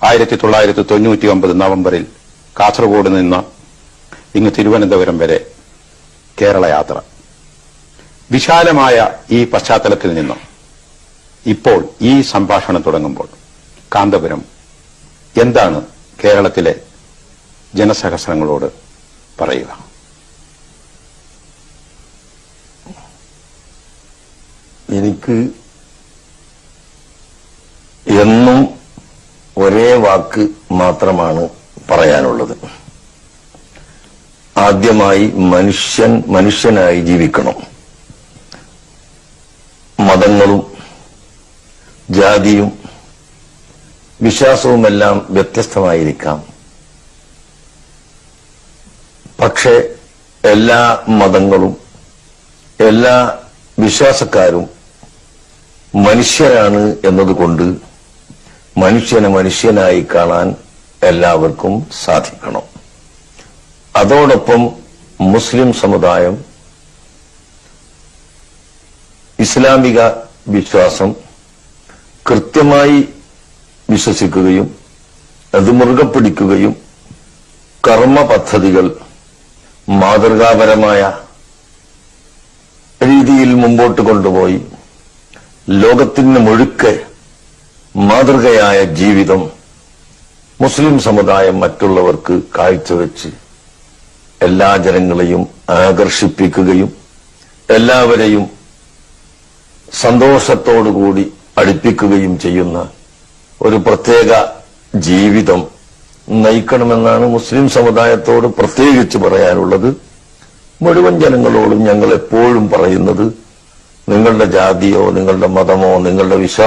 ആയിരത്തി തൊള്ളായിരത്തി തൊണ്ണൂറ്റി ഒമ്പത് നവംബറിൽ കാസർഗോഡ് നിന്ന് ഇങ്ങ് തിരുവനന്തപുരം വരെ കേരള യാത്ര. വിശാലമായ ഈ പശ്ചാത്തലത്തിൽ നിന്നും ഇപ്പോൾ ഈ സംഭാഷണം തുടങ്ങുമ്പോൾ കാന്തപുരം എന്താണ് കേരളത്തിലെ ജനസഹസ്രങ്ങളോട് പറയുക? എനിക്ക് ഒരേ വാക്ക് മാത്രമാണ് പറയാനുള്ളത്. ആദ്യമായി മനുഷ്യൻ മനുഷ്യനായി ജീവിക്കണം. മതങ്ങളും ജാതിയും വിശ്വാസവുമെല്ലാം വ്യത്യസ്തമായിരിക്കാം. പക്ഷേ എല്ലാ മതങ്ങളും എല്ലാ വിശ്വാസക്കാരും മനുഷ്യരാണ് എന്നതുകൊണ്ട് മനുഷ്യനെ മനുഷ്യനായി കാണാൻ എല്ലാവർക്കും സാധിക്കണം. അതോടൊപ്പം മുസ്ലിം സമുദായം ഇസ്ലാമിക വിശ്വാസം കൃത്യമായി വിശ്വസിക്കുകയും അത് മുറുകെ പിടിക്കുകയും കർമ്മ പദ്ധതികൾ മാതൃകാപരമായ രീതിയിൽ മുമ്പോട്ട് കൊണ്ടുപോയി ലോകത്തിന് മുഴുക്കെ മാതൃകയായ ജീവിതം മുസ്ലിം സമുദായം മറ്റുള്ളവർക്ക് കാഴ്ചവെച്ച് എല്ലാ ജനങ്ങളെയും ആകർഷിപ്പിക്കുകയും എല്ലാവരെയും സന്തോഷത്തോടുകൂടി അടുപ്പിക്കുകയും ചെയ്യുന്ന ഒരു പ്രത്യേക ജീവിതം നയിക്കണമെന്നാണ് മുസ്ലിം സമുദായത്തോട് പ്രത്യേകിച്ച് പറയാനുള്ളത്. മുഴുവൻ ജനങ്ങളോടും ഞങ്ങൾ എപ്പോഴും പറയുന്നത് നിങ്ങളുടെ ജാതിയോ നിങ്ങളുടെ മതമോ നിങ്ങളുടെ വിശ്വാസ